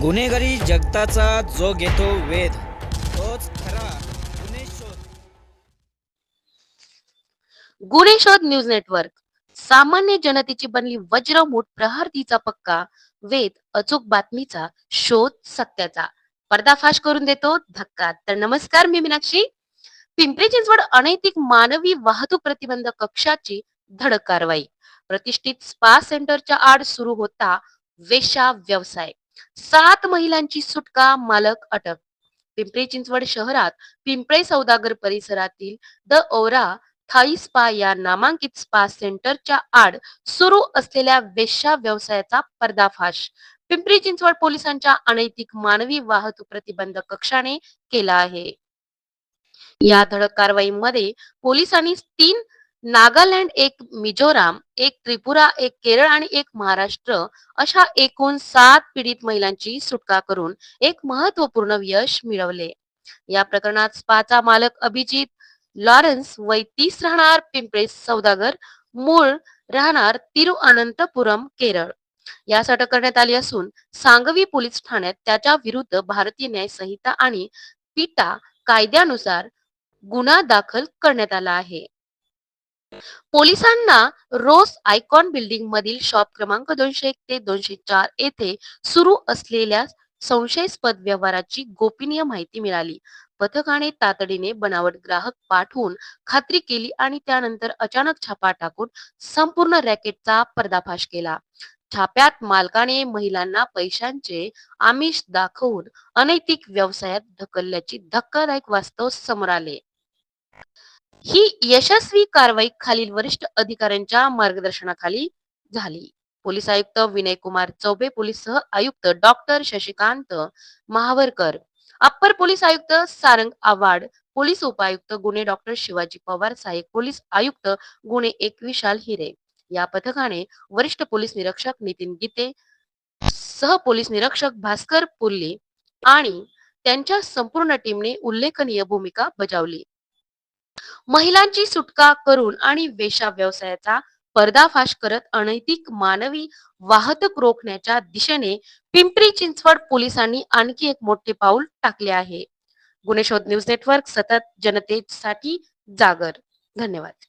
गुन्हेगारी जगताचा जो घेतो वेध तोच खरा गुन्हे शोध. गुन्हे शोध न्यूज नेटवर्क. सामान्य जनतेची बनली वज्रमूठ प्रहारतीचा पक्का. वेद अचूक बातमीचा शोध सत्याचा. पर्दाफाश करून देतो धक्का. तर नमस्कार मी मीनाक्षी. पिंपरी चिंचवड अनैतिक मानवी वाहतूक प्रतिबंध कक्षाची धडक कारवाई. प्रतिष्ठित स्पा सेंटरच्या आड सुरू होता वेशा व्यवसाय. सात महिलांची सुटका मालक अटक. पिंपरी चिंचवड शहरात पिंपळे सौदागर परिसरातील द ओरा थाई स्पा या नामांकित स्पा सेंटरच्या आड सुरू असलेल्या वेश्या व्यवसायाचा पर्दाफाश. पिंपरी चिंचवड पोलिसांच्या अनैतिक मानवी वाहतूक प्रतिबंध कक्षाने केला आहे. या धडक कारवाईमध्ये पोलिसांनी तीन नागालँड एक मिझोराम एक त्रिपुरा एक केरळ आणि एक महाराष्ट्र अशा एकूण सात पीडित महिलांची सुटका करून एक महत्त्वपूर्ण यश मिळवले. या प्रकरणात स्पाचा मालक अभिजित लॉरेन्स वय तीस राहणार पिंपळे सौदागर मूळ राहणार तिरुअनंतपुरम केरळ. यास अटक करण्यात आली असून सांगवी पोलीस ठाण्यात त्याच्या विरुद्ध भारतीय न्याय संहिता आणि पिटा कायद्यानुसार गुन्हा दाखल करण्यात आला आहे. पोलिसांना रोज आयकॉन बिल्डिंग मधील शॉप क्रमांक दोनशे एक ते दोनशे चार येथे सुरू असलेल्या संशयास्पद व्यवहाराची गोपनीय माहिती मिळाली. पथकाने तातडीने बनावट ग्राहक पाठवून खात्री केली आणि त्यानंतर अचानक छापा टाकून संपूर्ण रॅकेटचा पर्दाफाश केला. छाप्यात मालकाने महिलांना पैशांचे आमिष दाखवून अनैतिक व्यवसायात ढकलल्याची धक्कादायक वास्तव समोर आले. ही यशस्वी कारवाई खालील वरिष्ठ अधिकाऱ्यांच्या मार्गदर्शनाखाली झाली. पोलीस आयुक्त विनय कुमार चौबे पोलीस सह आयुक्त doctor Shashikant Mahavarkar upper police आयुक्त सारंग आवाड पोलीस उपायुक्त गुन्हे डॉक्टर शिवाजी पवार सहाय्यक पोलीस आयुक्त गुन्हे एक विशाल हिरे या पथकाने वरिष्ठ पोलीस निरीक्षक नितीन गीते सह पोलीस निरीक्षक भास्कर पुल्ली आणि त्यांच्या संपूर्ण टीमने उल्लेखनीय भूमिका बजावली. महिलांची सुटका करून आणि वेशा व्यवसायाचा पर्दाफाश करत अनैतिक मानवी वाहतूक रोखण्याच्या दिशेने पिंपरी चिंचवड पोलिसांनी आणखी एक मोठे पाऊल टाकले आहे. गुन्हे शोध न्यूज नेटवर्क सतत जनतेसाठी जागर. धन्यवाद.